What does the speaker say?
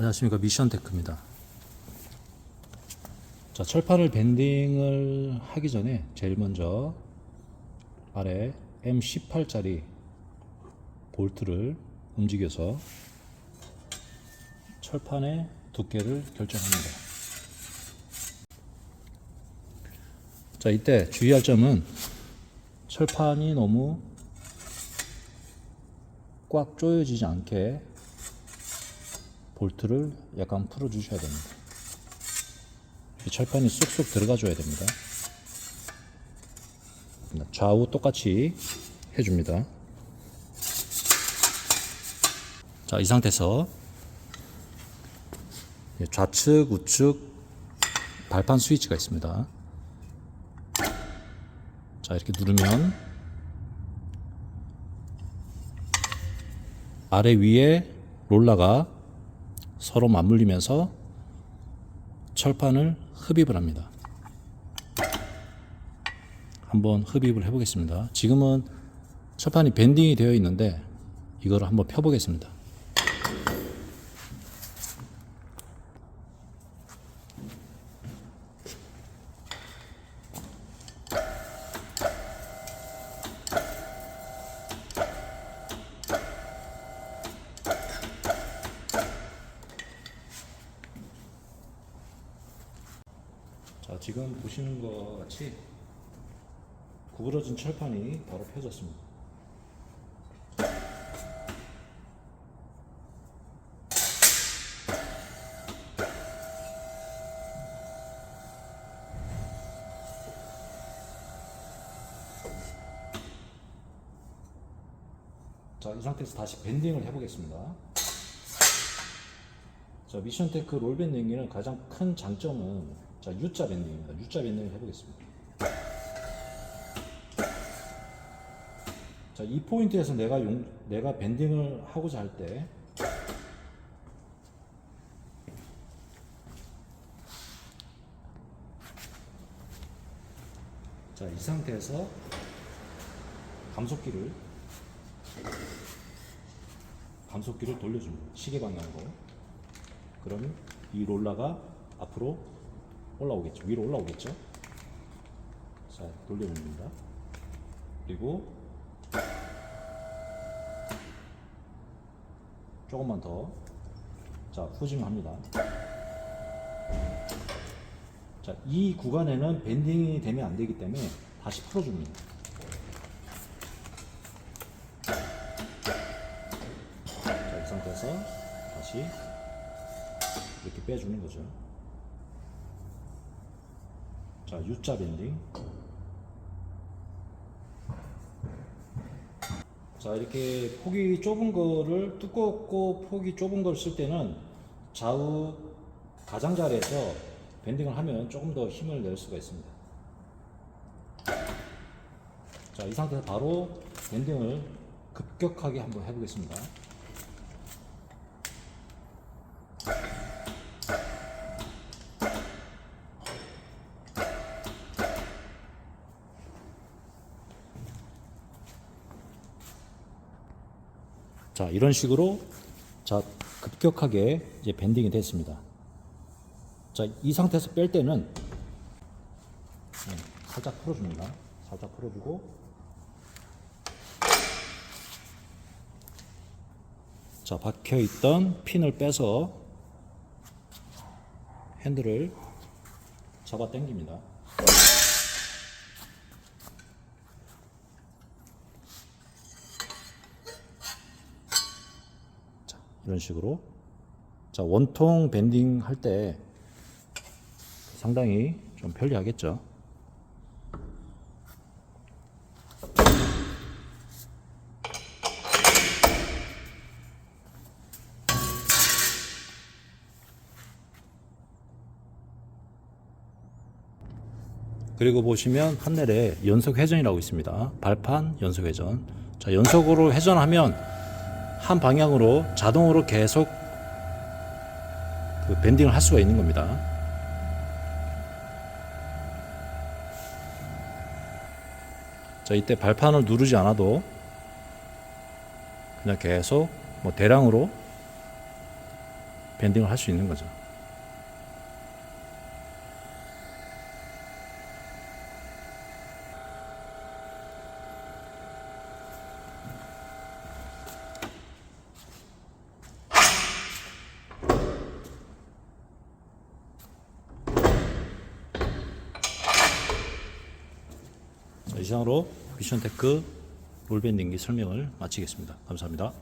안녕하십니까 미션테크입니다. 자 철판을 밴딩을 하기 전에 제일 먼저 아래 M18짜리 볼트를 움직여서 철판의 두께를 결정합니다. 자 이때 주의할 점은 철판이 너무 꽉 조여지지 않게 볼트를 약간 풀어 주셔야 됩니다. 이 철판이 쏙쏙 들어가 줘야 됩니다. 좌우 똑같이 해줍니다. 자, 이 상태에서 좌측, 우측 발판 스위치가 있습니다. 자, 이렇게 누르면 아래 위에 롤러가 서로 맞물리면서 철판을 흡입을 합니다. 한번 흡입을 해보겠습니다. 지금은 철판이 밴딩이 되어 있는데 이거를 한번 펴보겠습니다. 자, 지금 보시는 것 같이 구부러진 철판이 바로 펴졌습니다. 자, 이 상태에서 다시 밴딩을 해보겠습니다. 자, 미션테크 롤 밴딩기는 가장 큰 장점은 자, U자 밴딩입니다. U자 밴딩을 해보겠습니다. 자, 이 포인트에서 내가 용, 내가 밴딩을 하고자 할 때, 자, 이 상태에서 감속기를 감속기를 돌려줍니다. 시계 방향으로. 그러면 이 롤러가 앞으로 올라오겠죠. 위로 올라오겠죠. 자, 돌려줍니다. 그리고 조금만 더. 자, 후진합니다. 자, 이 구간에는 밴딩이 되면 안 되기 때문에 다시 풀어줍니다. 자, 이 상태에서 다시 이렇게 빼주는 거죠. 자, U자 밴딩. 자, 이렇게 폭이 좁은 거를 두껍고 폭이 좁은 걸 쓸 때는 좌우 가장자리에서 밴딩을 하면 조금 더 힘을 낼 수가 있습니다. 자, 이 상태에서 바로 밴딩을 급격하게 한번 해보겠습니다. 자, 이런 식으로 자, 급격하게 이제 밴딩이 됐습니다. 자, 이 상태에서 뺄 때는 네, 살짝 풀어줍니다. 살짝 풀어주고 자, 박혀 있던 핀을 빼서 핸들을 잡아 당깁니다. 이런 식으로 자, 원통 밴딩 할 때 상당히 좀 편리하겠죠. 그리고 보시면 한넬에 연속 회전이라고 있습니다. 발판 연속 회전. 자, 연속으로 회전하면 한 방향으로 자동으로 계속 그 밴딩을 할 수가 있는 겁니다. 자, 이때 발판을 누르지 않아도 그냥 계속 뭐 대량으로 밴딩을 할 수 있는 거죠. 이상으로 미션테크 롤밴딩기 설명을 마치겠습니다. 감사합니다.